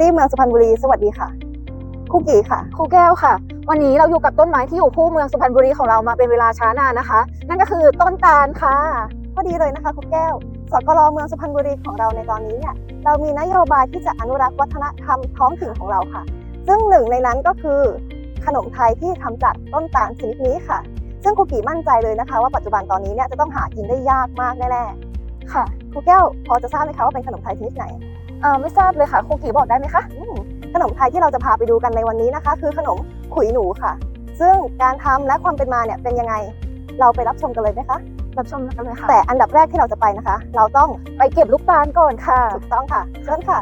ตี้เมืองสุพรรณบุรี สวัสดีค่ะครูกี่ค่ะครูแก้วค่ะ วันนี้เราอยู่กับต้นไม้ที่อยู่คู่เมืองสุพรรณบุรีของเรามาเป็นเวลาช้านานนะคะ นั่นก็คือต้นตาลค่ะ พอดีเลยนะคะครูแก้วสกลเมืองสุพรรณบุรีของเราในตอนนี้เนี่ยเรามีนโยบายที่จะอนุรักษ์วัฒนธรรมท้องถิ่นของเราค่ะ ซึ่งหนึ่งในนั้นก็คือ ขนมไทยที่ทำจากต้นตาลชนิดนี้ค่ะ ซึ่งครูกี่มั่นใจเลยนะคะ ว่าปัจจุบันตอนนี้เนี่ยจะต้องหากินได้ยากมากแน่ๆค่ะครูแก้วพอจะทราบไหมคะว่าเป็นขนมไทยชนิดไหน ออไม่ทราบเลยค่ะครูกี่บอกได้ไหมคะอืมขนมไทยที่เราจะพาไปดูกันในวันนี้นะคะ คือขนมขุยหนูค่ะ ซึ่งการทำและความเป็นมาเนี่ยเป็นยังไงเราไปรับชมกันเลยไหมคะรับชมกันเลยค่ะแต่อันดับแรกที่เราจะไปนะคะ เราต้องไปเก็บลูกตาลก่อนค่ะถูกต้องค่ะเชิญค่ะ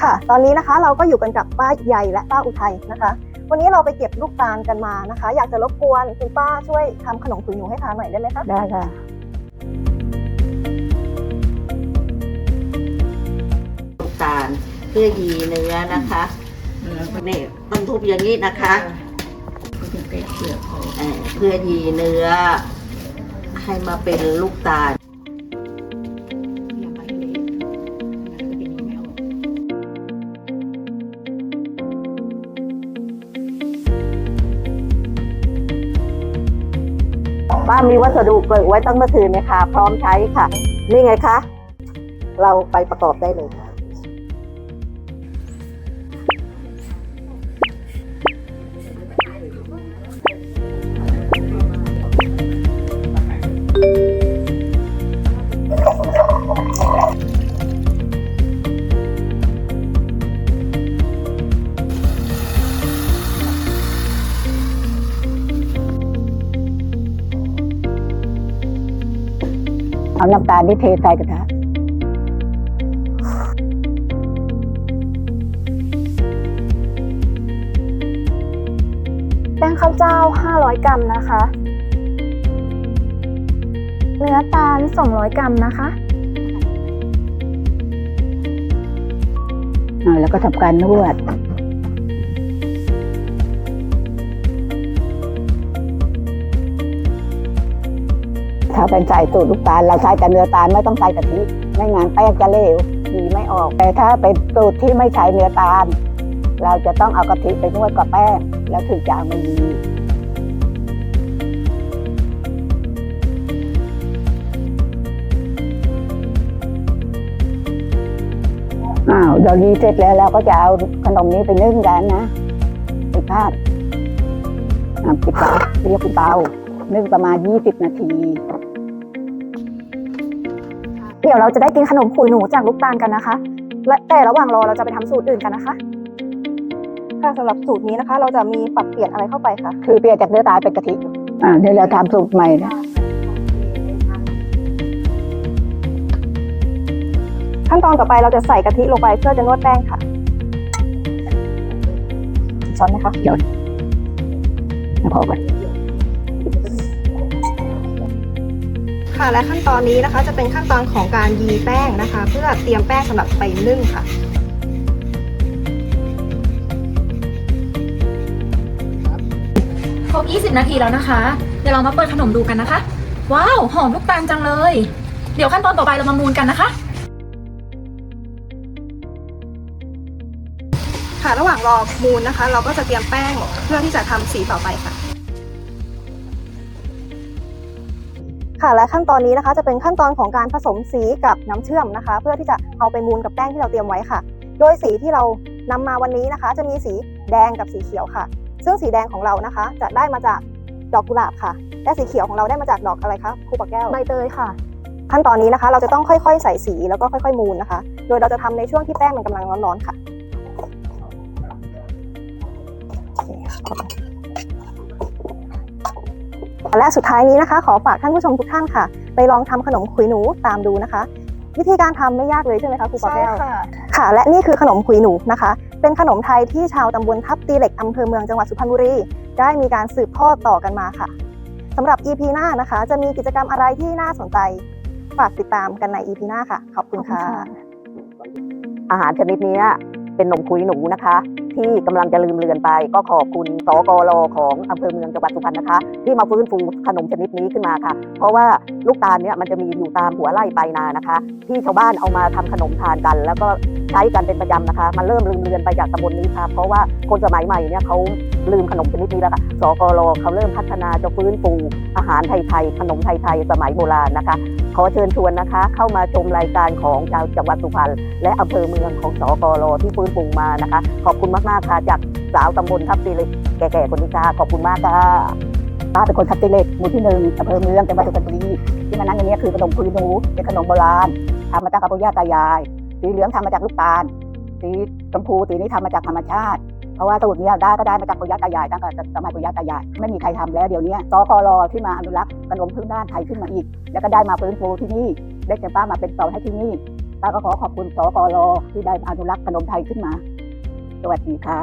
ค่ะ ตอนนี้นะคะเราก็อยู่กันกับป้าใหญ่และป้าอุทัยนะคะ วันนี้เราไปเก็บลูกตาลกันมานะคะ อยากจะรบกวนคุณป้าช่วยทำขนมขุยหนูให้ทานหน่อยได้ไหมคะได้ค่ะ พื่อยีเนื้อนะคะนี่ต้องทุบอย่างนี้นะคะเพื่อยีเนื้อ ให้มาเป็นลูกตาลบ้ามีวัสดุเปิดไว้ตั้งเมื่อคืนเนี่ยค่ะพร้อมใช้ค่ะ นี่ไงคะ เราไปประกอบได้เลยค่ะ เอาน้ำตาลที่เทใส่กระทะแป้งข้าวเจ้า 500 กรัมนะคะ เนื้อตาล 200 กรัมนะคะอ่าแล้วก็ทำการนวด ถ้าเป็นใส่สูตรลูกตาลเราใช้แต่เนื้อตาลไม่ต้องใส่กะทิไม่งั้นแป้งจะเหลวดีไม่ออก แต่ถ้าเป็นสูตรที่ไม่ใช้เนื้อตาล เราจะต้องเอากะทิไปนวดกับแป้งแล้วถึงจะเอามายีอ้าวเดี๋ยวีเสร็จแล้วเราก็จะเอาขนมนี้ไปนึ่งกันนะไปพาดปิดเตาเรียกปิดเตานึ่งประมาณ 20 นาที เดี๋ยวเราจะได้กินขนมขุยหนูจากลูกตาลกันนะคะ และแต่ระหว่างรอเราจะไปทำสูตรอื่นกันนะคะ ค่ะสำหรับสูตรนี้นะคะ เราจะมีปรับเปลี่ยนอะไรเข้าไปคะคือเปลี่ยนจากเนื้อตาลเป็นกะทิอ่าเดี๋ยวเราทำสูตรใหม่นะขั้นตอนต่อไปเราจะใส่กะทิลงไปเพื่อจะนวดแป้งค่ะช้อนไหมคะเดี๋ยวนะพอก่อน ค่ะและขั้นตอนนี้นะคะจะเป็นขั้นตอนของการยีแป้งนะคะ เพื่อเตรียมแป้งสำหรับไปนึ่งค่ะครบ20 นาทีแล้วนะคะ เดี๋ยวเรามาเปิดขนมดูกันนะคะ ว้าว หอมลูกตาลจังเลย เดี๋ยวขั้นตอนต่อไปเรามามูนกันนะคะ ค่ะระหว่างรอมูนนะคะ เราก็จะเตรียมแป้งเพื่อที่จะทำสีต่อไปค่ะ ค่ะและขั้นตอนนี้นะคะ จะเป็นขั้นตอนของการผสมสีกับน้ำเชื่อมนะคะ เพื่อที่จะเอาไปมูนกับแป้งที่เราเตรียมไว้ค่ะ โดยสีที่เรานำมาวันนี้นะคะ จะมีสีแดงกับสีเขียวค่ะ ซึ่งสีแดงของเรานะคะ จะได้มาจากดอกกุหลาบค่ะ และสีเขียวของเราได้มาจากดอกอะไรคะครูปะแก้วใบเตยค่ะ ขั้นตอนนี้นะคะ เราจะต้องค่อยๆ ใส่สีแล้วก็ค่อย ๆ มูนนะคะ โดยเราจะทำในช่วงที่แป้งมันกำลังร้อนๆค่ะ และสุดท้ายนี้นะคะ ขอฝากท่านผู้ชมทุกท่านค่ะ ไปลองทำขนมขุยหนูตามดูนะคะ วิธีการทำไม่ยากเลยใช่ไหมคะครูปะแก้วค่ะ และนี่คือขนมขุยหนูนะคะ เป็นขนมไทยที่ชาวตำบลทับตีเหล็กอำเภอเมืองจังหวัดสุพรรณบุรี ได้มีการสืบทอดต่อกันมาค่ะสำหรับ EP หน้านะคะ จะมีกิจกรรมอะไรที่น่าสนใจ ฝากติดตามกันใน EP หน้าค่ะ ขอบคุณค่ะ อาหารชนิดนี้ เป็นนมคุยหนูนะคะ ที่กำลังจะลืมเลือนไป ก็ขอบคุณสกรของอำเภอเมืองจังหวัดสุพรรณนะคะ ที่มาฟื้นฟูขนมชนิดนี้ขึ้นมาค่ะ เพราะว่าลูกตาลเนี่ยมันจะมีอยู่ตามหัวไร่ปายนานะคะ ที่ชาวบ้านเอามาทำขนมทานกัน แล้วก็ใช้กันเป็นประจำนะคะ มันเริ่มลืมเลือนไปจากตำบลนี้ค่ะ เพราะว่าคนสมัยใหม่เนี่ยเขาลืมขนมชนิดนี้แล้วค่ะสกรเขาเริ่มพัฒนาจะฟื้นฟูอาหารไทยๆขนมไทยๆสมัยโบราณนะคะ ขอเชิญชวนนะคะ เข้ามาชมรายการของชาวจังหวัดสุพรรณและอำเภอเมืองของสกรที่ฟื้นฟูมานะคะ ขอบคุณมากๆค่ะจากสาวตำบลทับตีเหล็กแก่ๆคนนี้ค่ะขอบคุณมากค่ะป้าเป็นคนทับตีเล็กหมู่ที่หนึ่งอำเภอเมืองจังหวัดสุพรรณบุรีที่มานั่งอย่างนี้คือขนมคุยหนูเป็นขนมโบราณทำมาจากกับปู่ย่าตายายสีเหลืองทำมาจากลูกตาลสีชมพูสีนี้ทำมาจากธรรมชาติ เพราะว่าสูตรเนี้ได้ก็ได้มาจากปู่ย่าตายายตั้งแต่สมัยปู่ย่าตายายไม่มีใครทำแล้วเดี๋ยวนี้สกรที่มาอนุรักษ์ขนมพื้นบ้านไทยขึ้นมาอีก แล้วก็ได้มาฟื้นฟูที่นี่ได้จาป้ามาเป็นต่อให้ที่นี่ป้าก็ขอขอบคุณสกรที่ได้อนุรักษ์ขนมไทยขึ้นมา สวัสดีค่ะ